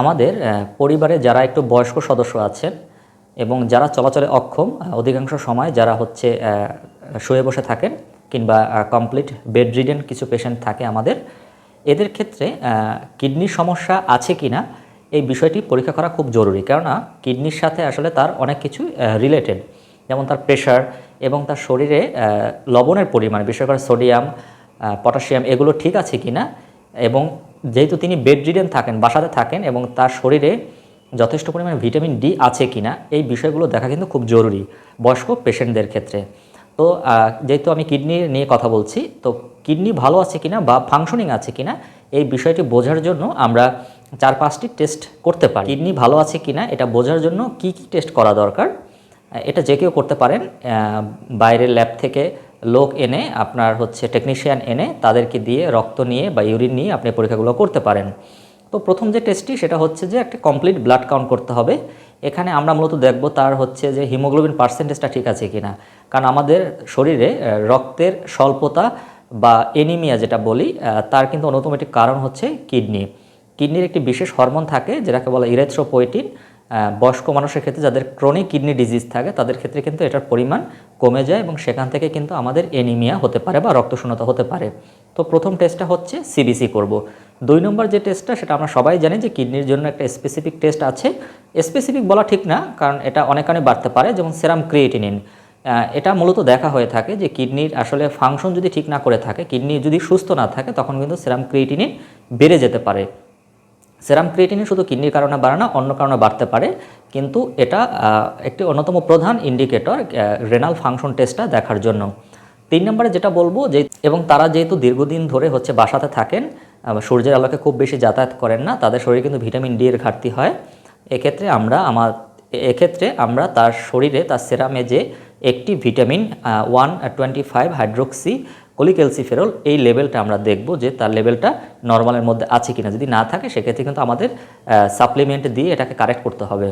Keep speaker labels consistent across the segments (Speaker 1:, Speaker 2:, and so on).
Speaker 1: আমাদের পরিবারে যারা একটু বয়স্ক সদস্য আছেন এবং যারা চলাচলে অক্ষম অধিকাংশ সময় যারা হচ্ছে শুয়ে বসে থাকেন কিংবা কমপ্লিট বেড রিডেন কিছু পেশেন্ট থাকে আমাদের, এদের ক্ষেত্রে কিডনির সমস্যা আছে কি না এই বিষয়টি পরীক্ষা করা খুব জরুরি। কেননা কিডনির সাথে আসলে তার অনেক কিছু রিলেটেড যেমন তার প্রেশার এবং তার শরীরে লবণের পরিমাণ, বিশেষ করে সোডিয়াম পটাশিয়াম এগুলো ঠিক আছে কি না এবং যেহেতু তিনি বেড রিডেন থাকেন, বাসাতে থাকেন এবং তার শরীরে যথেষ্ট পরিমাণে ভিটামিন ডি আছে কিনা এই বিষয়গুলো দেখা কিন্তু খুব জরুরি বয়স্ক পেশেন্টদের ক্ষেত্রে। তো যেহেতু আমি কিডনি নিয়ে কথা বলছি, তো কিডনি ভালো আছে কিনা বা ফাংশনিং আছে কিনা এই বিষয়টি বোঝার জন্য আমরা চার পাঁচটি টেস্ট করতে পারি। কিডনি ভালো আছে কিনা এটা বোঝার জন্য কি কি টেস্ট করা দরকার? এটা যে কেউ করতে পারেন বাইরের ল্যাব থেকে লোক এনে, আপনার হচ্ছে টেকনিশিয়ান এনে তাদেরকে দিয়ে রক্ত নিয়ে বা ইউরিন নিয়ে আপনি পরীক্ষাগুলো করতে পারেন। তো প্রথম যে টেস্টটি সেটা হচ্ছে যে একটা কমপ্লিট ব্লাড কাউন্ট করতে হবে। এখানে আমরা মূলত দেখব তার হচ্ছে যে হিমোগ্লোবিন পার্সেন্টেজটা ঠিক আছে কিনা। কারণ আমাদের শরীরে রক্তের স্বল্পতা বা এনিমিয়া যেটা বলি তার কিন্তু অন্যতম একটি কারণ হচ্ছে কিডনি কিডনির একটি বিশেষ হরমোন থাকে, যেটাকে বলা ইরেথ্রোপোয়েটিন বয়স্ক মানুষের ক্ষেত্রে যাদের ক্রনিক কিডনি ডিজিজ থাকে, তাদের ক্ষেত্রে কিন্তু এটার পরিমাণ কমে যায় এবং সেখান থেকে কিন্তু আমাদের এনিমিয়া হতে পারে বা রক্তশূন্যতা হতে পারে। তো প্রথম টেস্টটা হচ্ছে সিবিসি করব। দুই নম্বর যে টেস্টটা সেটা আমরা সবাই জানি যে কিডনির জন্য একটা স্পেসিফিক টেস্ট আছে। স্পেসিফিক বলা ঠিক না, কারণ এটা অনেক অনেক বাড়তে পারে, যেমন সেরাম ক্রিয়েটিনিন এটা মূলত দেখা হয়ে থাকে যে কিডনির আসলে ফাংশন যদি ঠিক না করে থাকে কিডনি যদি সুস্থ না থাকে, তখন কিন্তু সেরাম ক্রিয়েটিনিন বেড়ে যেতে পারে। সেরাম ক্রিয়েটিনিন শুধু কিডনির কারণে বাড়ে না, অন্য কারণে বাড়তে পারে। কিন্তু এটা একটি অন্যতম প্রধান ইন্ডিকেটর রেনাল ফাংশন টেস্টটা দেখার জন্য। তিন নম্বরে যেটা বলব যে, এবং তারা যেহেতু দীর্ঘদিন ধরে হচ্ছে বাসাতে থাকেন সূর্যের আলোকে খুব বেশি যাতায়াত করেন না, তাদের শরীরে কিন্তু ভিটামিন ডি এর ঘাটতি হয়। এক্ষেত্রে আমরা আমার, এক্ষেত্রে আমরা তার শরীরে, তার সেরামে যে একটি vitamin one twenty five hydroxy cholecalciferol এই লেভেলটা আমরা দেখব যে তার লেভেলটা নর্মালের মধ্যে আছে কিনা যদি না থাকে, সেক্ষেত্রে কিন্তু আমাদের সাপ্লিমেন্ট দিয়ে এটাকে কারেক্ট করতে হবে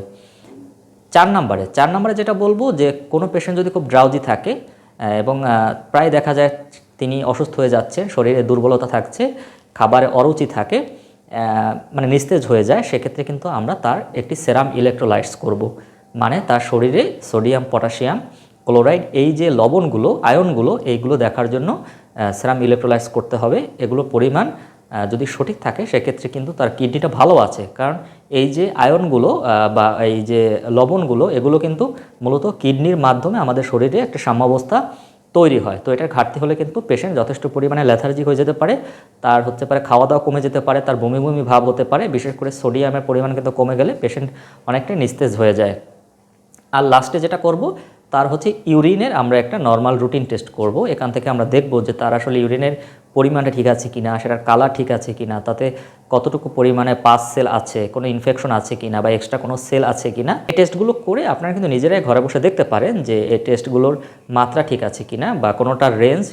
Speaker 1: চার নম্বরে চার নম্বরে যেটা বলব যে কোনো পেশেন্ট যদি খুব ড্রাউজি থাকে এবং প্রায় দেখা যায় তিনি অসুস্থ হয়ে যাচ্ছে, শরীরে দুর্বলতা থাকছে, খাবারে অরুচি থাকে মানে নিস্তেজ হয়ে যায়, সেক্ষেত্রে কিন্তু আমরা তার একটি সেরাম ইলেকট্রোলাইটস করব। মানে তার শরীরে সোডিয়াম পটাশিয়াম ক্লোরাইড, এই যে লবণগুলো, আয়নগুলো, এইগুলো দেখার জন্য সেরাম ইলেকট্রোলাইটস করতে হবে। এগুলো পরিমাণ যদি সঠিক থাকে, সেক্ষেত্রে কিন্তু তার কিডনিটা ভালো আছে। কারণ এই যে আয়নগুলো বা এই যে লবণগুলো, এগুলো কিন্তু মূলত কিডনির মাধ্যমে আমাদের শরীরে একটা সাম্যাবস্থা তৈরি হয়। তো এটার ঘাটতি হলে কিন্তু পেশেন্ট যথেষ্ট পরিমাণে ল্যাথার্জি হয়ে যেতে পারে, তার হচ্ছে পারে খাওয়া দাওয়া কমে যেতে পারে, তার বমি বমি ভাব হতে পারে, বিশেষ করে সোডিয়ামের পরিমাণ কিন্তু কমে গেলে পেশেন্ট অনেকটাই নিস্তেজ হয়ে যায়। আর লাস্টে যেটা করব তার হচ্ছে ইউরিনের আমরা একটা নর্মাল রুটিন টেস্ট করব। এখান থেকে আমরা দেখব যে তার আসলে ইউরিনের পরিমাণটা ঠিক আছে কি না সেটার কালার ঠিক আছে কি না তাতে কতটুকু পরিমাণে পাস সেল আছে, কোনো ইনফেকশন আছে কি না বা এক্সট্রা কোনো সেল আছে কিনা। এই টেস্টগুলো করে আপনারা কিন্তু নিজেরাই ঘরে বসে দেখতে পারেন যে এই টেস্টগুলোর মাত্রা ঠিক আছে কি না বা কোনোটার রেঞ্জ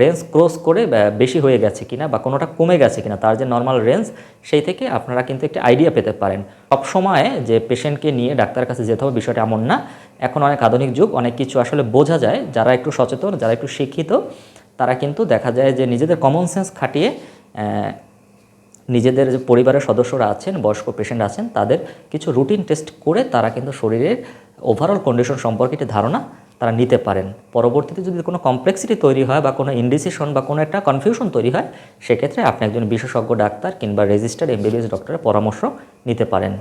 Speaker 1: রেঞ্জ ক্রস করে বেশি হয়ে গেছে কিনা বা কোনোটা কমে গেছে কিনা, তার যে নর্মাল রেঞ্জ সেই থেকে আপনারা কিন্তু একটা আইডিয়া পেতে পারেন। সব সময় যে পেশেন্টকে নিয়ে ডাক্তারের কাছে যেতে হবে বিষয়টা এমন না। এখন অনেক আধুনিক যুগ, অনেক কিছু আসলে বোঝা যায়। যারা একটু সচেতন, যারা একটু শিক্ষিত, তারা কিন্তু দেখা যায় যে নিজেদের কমন সেন্স খাটিয়ে নিজেদের যে পরিবারের সদস্যরা আছেন, বয়স্ক পেশেন্ট আছেন, তাদের কিছু রুটিন টেস্ট করে তারা কিন্তু শরীরের ওভারঅল কন্ডিশন সম্পর্কে একটি ধারণা তারা নিতে পারেন। পরবর্তীতে যদি কোনো কমপ্লেক্সিটি তৈরি হয় বা কোনো ইনডিসিশন বা কোনো একটা কনফিউশন তৈরি হয়, সেক্ষেত্রে আপনি একজন বিশেষজ্ঞ, ডাক্তার কিংবা রেজিস্টার্ড এমবিবিএস ডক্টরের পরামর্শ নিতে পারেন।